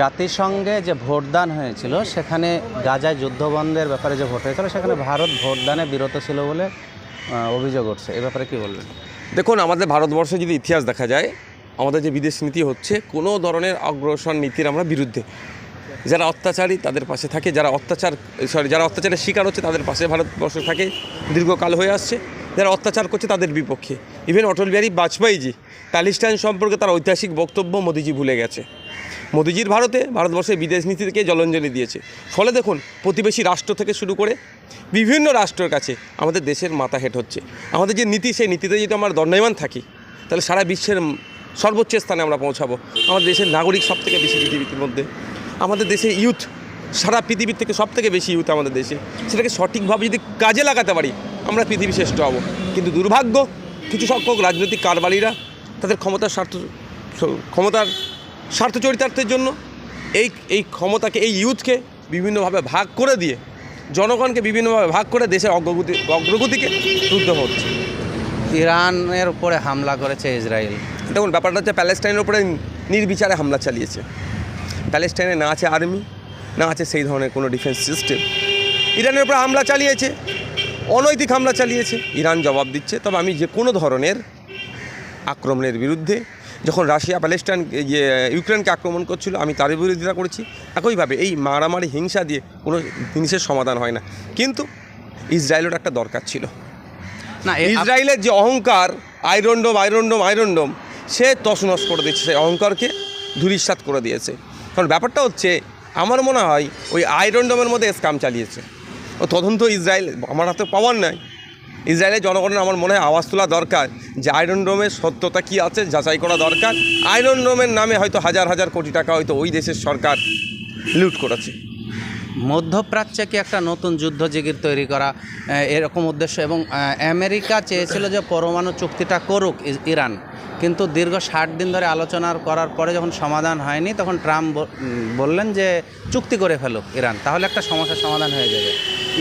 জাতিসংঘে যে ভোটদান হয়েছিল, সেখানে গাজায় যুদ্ধবন্ধের ব্যাপারে যে ভোট হয়েছিল, সেখানে ভারত ভোটদানে বিরত ছিল বলে অভিযোগ উঠছে। এ ব্যাপারে কি বলবেন? দেখুন, আমাদের ভারতবর্ষে যদি ইতিহাস দেখা যায়, আমাদের যে বিদেশ নীতি হচ্ছে, কোনো ধরনের অগ্রসর নীতির আমরা বিরুদ্ধে। যারা অত্যাচারী, তাদের পাশে থাকে। যারা অত্যাচার সরি যারা অত্যাচারের শিকার হচ্ছে, তাদের পাশে ভারতবর্ষ থাকে। দীর্ঘকাল হয়ে আসছে। যারা অত্যাচার করছে তাদের বিপক্ষে। ইভেন অটল বিহারী বাজপেয়ীজি প্যালেস্টাইন সম্পর্কে তার ঐতিহাসিক বক্তব্য মোদিজি ভুলে গেছে। মোদিজির ভারতে ভারতবর্ষের বিদেশ নীতি থেকে জলাঞ্জলি দিয়েছে। ফলে দেখুন, প্রতিবেশী রাষ্ট্র থেকে শুরু করে বিভিন্ন রাষ্ট্রের কাছে আমাদের দেশের মাথা হেঁট হচ্ছে। আমাদের যে নীতি, সেই নীতিতে যদি আমরা দণ্ডায়মান থাকি, তাহলে সারা বিশ্বের সর্বোচ্চ স্থানে আমরা পৌঁছাবো। আমাদের দেশের নাগরিক সব থেকে বেশি পৃথিবীর মধ্যে। আমাদের দেশে ইউথ সারা পৃথিবীর থেকে সব থেকে বেশি ইউথ আমাদের দেশে। সেটাকে সঠিকভাবে যদি কাজে লাগাতে পারি আমরা পৃথিবী শ্রেষ্ঠ হব। কিন্তু দুর্ভাগ্য কিছু সংখ্যক রাজনৈতিক কারবারিরা তাদের ক্ষমতার স্বার্থ ক্ষমতার স্বার্থ চরিতার্থের জন্য এই এই ক্ষমতাকে এই ইউথকে বিভিন্নভাবে ভাগ করে দিয়ে জনগণকে বিভিন্নভাবে ভাগ করে দেশের অগ্রগতি অগ্রগতিকে রুদ্ধ হচ্ছে। ইরানের উপরে হামলা করেছে ইসরায়েল। দেখুন ব্যাপারটা হচ্ছে প্যালেস্টাইনের উপরে নির্বিচারে হামলা চালিয়েছে। প্যালেস্টাইনে না আছে আর্মি না আছে সেই ধরনের কোনো ডিফেন্স সিস্টেম। ইরানের উপরে হামলা চালিয়েছে। অনৈতিক হামলা চালিয়েছে। ইরান জবাব দিচ্ছে। তবে আমি যে কোনো ধরনের আক্রমণের বিরুদ্ধে যখন রাশিয়া প্যালেস্টাইন ইয়ে ইউক্রেনকে আক্রমণ করছিল আমি তার বিরোধিতা করেছি। একইভাবে এই মারামারি হিংসা দিয়ে কোনো জিনিসের সমাধান হয় না। কিন্তু ইসরায়েলের একটা দরকার ছিল। না ইসরায়েলের যে অহংকার আয়রন্ডম আয়রন্ডম আয়রন্ডম সে তছনছ করে দিচ্ছে সেই অহংকারকে ধূলিসাৎ করে দিয়েছে। কারণ ব্যাপারটা হচ্ছে আমার মনে হয় ওই আয়রন্ডমের মধ্যে স্কাম চালিয়েছে। তদন্ত ইসরায়েল, আমার হাতে পাওয়ার নাই। ইসরায়েলের জনগণের আমার মনে হয় আওয়াজ তোলা দরকার যে আয়রন ডোমের সত্যতা কী আছে, যাচাই করা দরকার। আয়রন ডোমের নামে হয়তো হাজার হাজার কোটি টাকা হয়তো ওই দেশের সরকার লুট করেছে। মধ্যপ্রাচ্যে কি একটা নতুন যুদ্ধ জিগির তৈরি করা এরকম উদ্দেশ্য? এবং আমেরিকা চেয়েছিল যে পরমাণু চুক্তিটা করুক ইরান। কিন্তু দীর্ঘ ষাট দিন ধরে আলোচনা করার পরে যখন সমাধান হয়নি, তখন ট্রাম্প বললেন যে চুক্তি করে ফেলুক ইরান, তাহলে একটা সমস্যার সমাধান হয়ে যাবে।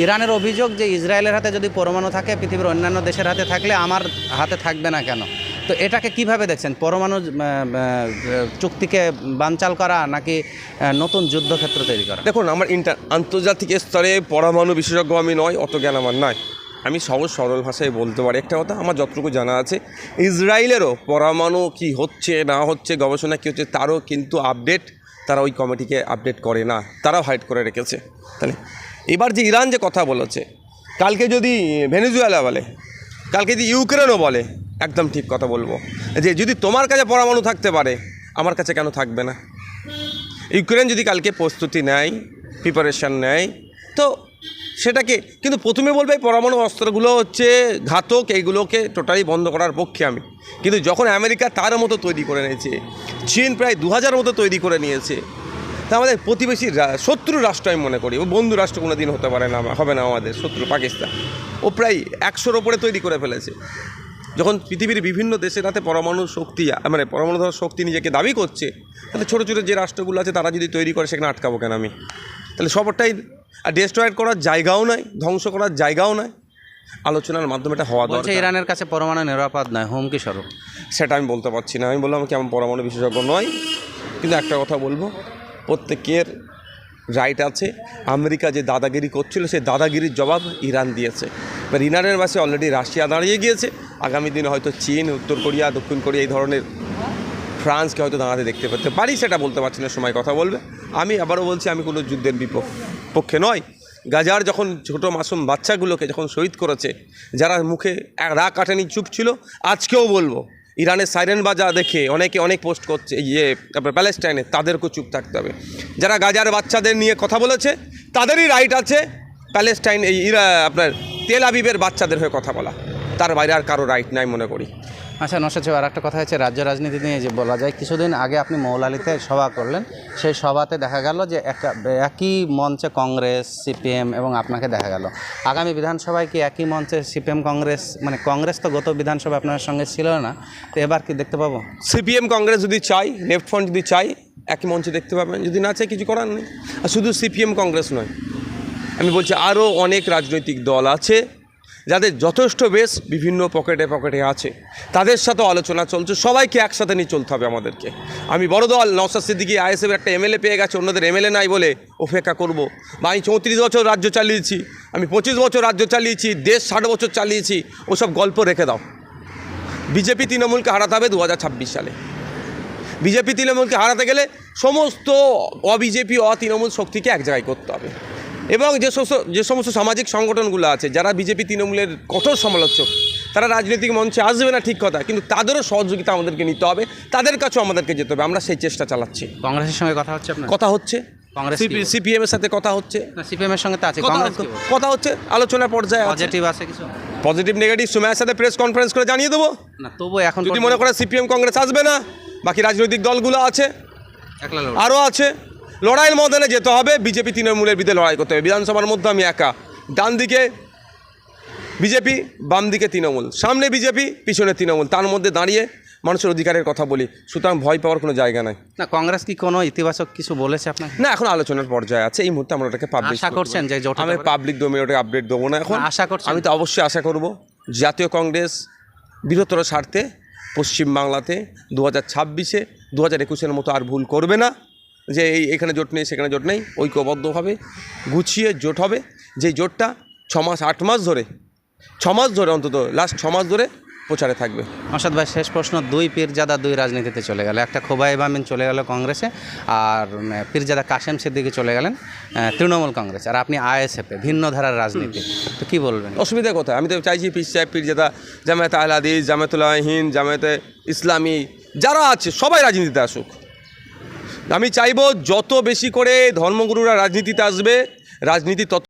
ইরানের অভিযোগ যে ইসরায়েলের হাতে যদি পরমাণু থাকে, পৃথিবীর অন্যান্য দেশের হাতে থাকলে আমার হাতে থাকবে না কেন? তো এটাকে কীভাবে দেখছেন? পরমাণু চুক্তিকে বানচাল করা নাকি নতুন যুদ্ধক্ষেত্র তৈরি করা? দেখুন, আমার ইন্টার, আন্তর্জাতিক স্তরে পরমাণু বিশেষজ্ঞ আমি নয়, অত জ্ঞান আমার নয় আমি সহজ সরল ভাষায় বলতে পারি একটা কথা, আমার যতটুকু জানা আছে, ইসরায়েলেরও পরমাণু কি হচ্ছে, না হচ্ছে, গবেষণা কী হচ্ছে, তারও কিন্তু আপডেট তারা ওই কমিটিকে আপডেট করে না, তারাও হাইড করে রেখেছে। তাহলে এবার যে ইরান যে কথা বলেছে, কালকে যদি ভেনেজুয়েলা বলে, কালকে যদি ইউক্রেনও বলে, একদম ঠিক কথা বলব, যে যদি তোমার কাছে পরমাণু থাকতে পারে, আমার কাছে কেন থাকবে না? ইউক্রেন যদি কালকে প্রস্তুতি নেয় প্রিপারেশান নেয়, তো সেটাকে, কিন্তু প্রথমে বলবে পরমাণু অস্ত্রগুলো হচ্ছে ঘাতক, এইগুলোকে টোটালি বন্ধ করার পক্ষে আমি। কিন্তু যখন আমেরিকা তার মতো তৈরি করে নিয়েছে, চীন প্রায় দু হাজার মতো তৈরি করে নিয়েছে তা আমাদের প্রতিবেশী শত্রু রাষ্ট্র আমি মনে করি। ও বন্ধু রাষ্ট্র কোনো দিন হতে পারে না হবে না আমাদের শত্রু পাকিস্তান। ও প্রায় একশোর ওপরে তৈরি করে ফেলেছে। যখন পৃথিবীর বিভিন্ন দেশের হাতে পরমাণু শক্তি মানে পরমাণু ধর শক্তি নিজেকে দাবি করছে তাহলে ছোটো ছোটো যে রাষ্ট্রগুলো আছে তারা যদি তৈরি করে সেখানে আটকাবো কেন আমি? তাহলে সবটাই আর ডিস্ট্রয়েড করার জায়গাও নাই ধ্বংস করার জায়গাও নাই। আলোচনার মাধ্যমে এটা হওয়া দরকার। ইরানের কাছে পরমাণু নিরাপদ নয় হুমকি স্বরূপ। সেটা আমি বলতে পারছি না। আমি বললাম কি আমার পরমাণু বিশেষজ্ঞ নয় কিন্তু একটা কথা বলব প্রত্যেকের রাইট আছে। আমেরিকা যে দাদাগিরি করছিল, সেই দাদাগিরির জবাব ইরান দিয়েছে। এবার ইরানের পাশে অলরেডি রাশিয়া দাঁড়িয়ে গিয়েছে। আগামী দিনে হয়তো চীন, উত্তর কোরিয়া, দক্ষিণ কোরিয়া এই ধরনের ফ্রান্সকে হয়তো দাঁড়াতে দেখতে পেতে পারি, সেটা বলতে পারছি না, সময় কথা বলবে। আমি আবারও বলছি, আমি কোনো যুদ্ধের বিপক্ষ, পক্ষে নয় গাজার যখন ছোটো মাসুম বাচ্চাগুলোকে যখন শহীদ করেছে, যারা মুখে রাগ কাটানি, চুপ ছিল, আজকেও বলব ইরানের সাইরেন বাজা দেখে অনেকে অনেক পোস্ট করছে ইয়ে তারপরে প্যালেস্টাইনে, তাদেরকেও চুপ থাকতে হবে। যারা গাজার বাচ্চাদের নিয়ে কথা বলেছে, তাদেরই রাইট আছে প্যালেস্টাইন, এই ইরা, আপনার তেল আবিবের বাচ্চাদের হয়ে কথা বলা। তার বাইরে আর কারও রাইট নাই মনে করি। আচ্ছা নশা আর একটা কথা হচ্ছে, রাজ্য রাজনীতি নিয়ে যে বলা যায়, কিছুদিন আগে আপনি মৌলালিতে সভা করলেন। সেই সভাতে দেখা গেল যে একটা, একই মঞ্চে কংগ্রেস, সিপিএম এবং আপনাকে দেখা গেল। আগামী বিধানসভায় কি একই মঞ্চে সিপিএম, কংগ্রেস মানে কংগ্রেস তো গত বিধানসভা আপনার সঙ্গে ছিল না, তো এবার কি দেখতে পাবো? সিপিএম, কংগ্রেস যদি চাই, লেফট ফ্রন্ট যদি চাই, একই মঞ্চে দেখতে পাবেন। যদি না চাই, কিছু করার নেই। আর শুধু সিপিএম, কংগ্রেস নয়। আমি বলছি আরও অনেক রাজনৈতিক দল আছে যাদের যথেষ্ট বেশ বিভিন্ন পকেটে পকেটে আছে, তাদের সাথে আলোচনা চলছে, সবাইকে একসাথে নিয়ে চলতে হবে আমাদেরকে। আমি বড় দল নওসাদ সিদ্দিকি আইএসএফ একটা এমএলএ পেয়ে গেছে, অন্যদের এমএলএ নাই বলে অপেক্ষা করব। বা আমি চৌত্রিশ বছর রাজ্য চালিয়েছি, আমি পঁচিশ বছর রাজ্য চালিয়েছি, দেশ ষাট বছর চালিয়েছি, ওসব গল্প রেখে দাও। বিজেপি তৃণমূলকে হারাতে হবে দু হাজার ছাব্বিশ সালে। বিজেপি তৃণমূলকে হারাতে গেলে সমস্ত অবিজেপি, অতৃণমূল শক্তিকে এক জায়গায় করতে হবে। এবং যে সমস্ত যে সমস্ত সামাজিক সংগঠনগুলো আছে যারা বিজেপি তৃণমূলের কঠোর সমালোচক তারা রাজনৈতিক মঞ্চে আসবে না ঠিক কথা কিন্তু তাদেরও সহযোগিতা আমাদেরকে নিতে হবে তাদের কাছেও আমাদেরকে যেতে হবে আমরা সেই চেষ্টা চালাচ্ছি। কংগ্রেসের সঙ্গে কথা হচ্ছে কথা হচ্ছে। কংগ্রেস সিপিএম এর সাথে কথা হচ্ছে। সিপিএম এর সঙ্গে তো আছে কথা কংগ্রেস কথা হচ্ছে আলোচনা পর্যায়ে আছে। পজিটিভ আছে কিছু? পজিটিভ নেগেটিভ সময়ের সাথে প্রেস কনফারেন্স করে জানিয়ে দেবো। না তবু এখন যদি মনে করে সিপিএম কংগ্রেস আসবে না বাকি রাজনৈতিক দলগুলো আছে আরও আছে। লড়াইয়ের ময়দানে যেতে হবে। বিজেপি তৃণমূলের বিরুদ্ধে লড়াই করতে হবে। বিধানসভার মধ্যে আমি একা। ডান দিকে বিজেপি বাম দিকে তৃণমূল। সামনে বিজেপি পিছনে তৃণমূল। তার মধ্যে দাঁড়িয়ে মানুষের অধিকারের কথা বলি। সুতরাং ভয় পাওয়ার কোনো জায়গা নাই। না কংগ্রেস কি কোনো ইতিবাচক কিছু বলেছে আপনাকে? না এখন আলোচনার পর্যায়ে আছে। এই মুহূর্তে আমরা ওটাকে পাবলিক আশা করছেন যে আমি পাবলিক ডোমেনে ওটাকে আপডেট দেবো না এখন। আশা করছেন? আমি তো অবশ্যই আশা করব। জাতীয় কংগ্রেস বৃহত্তর স্বার্থে পশ্চিমবাংলাতে দু হাজার ছাব্বিশে দু হাজার একুশের মতো আর ভুল করবে না। যে এই এখানে জোট নেই সেখানে জোট নেই ঐক্যবদ্ধভাবে গুছিয়ে জোট হবে। যে জোটটা ছ মাস আট মাস ধরে ছ মাস ধরে অন্তত লাস্ট ছ মাস ধরে প্রচারে থাকবে। নসাদ ভাই শেষ প্রশ্ন দুই পীরজাদা দুই রাজনীতিতে চলে গেল। একটা খোবাই বামিন চলে গেল কংগ্রেসে আর পীরজাদা কাশেম সিদ্দিকি চলে গেলেন তৃণমূল কংগ্রেস। আর আপনি আইএসএফে ভিন্ন ধারার রাজনীতি। তো কী বলবেন? অসুবিধা কোথায়? আমি তো চাইছি পিস সাহেব পীরজাদা জামায়াত আহলাদিস জামায়াতুল্লাহ হিন্দ জামায়াতে ইসলামী যারা আছে সবাই রাজনীতিতে আসুক। আমি চাইব যত বেশি করে ধর্মগুরুরা রাজনীতিতে আসবে রাজনীতি তত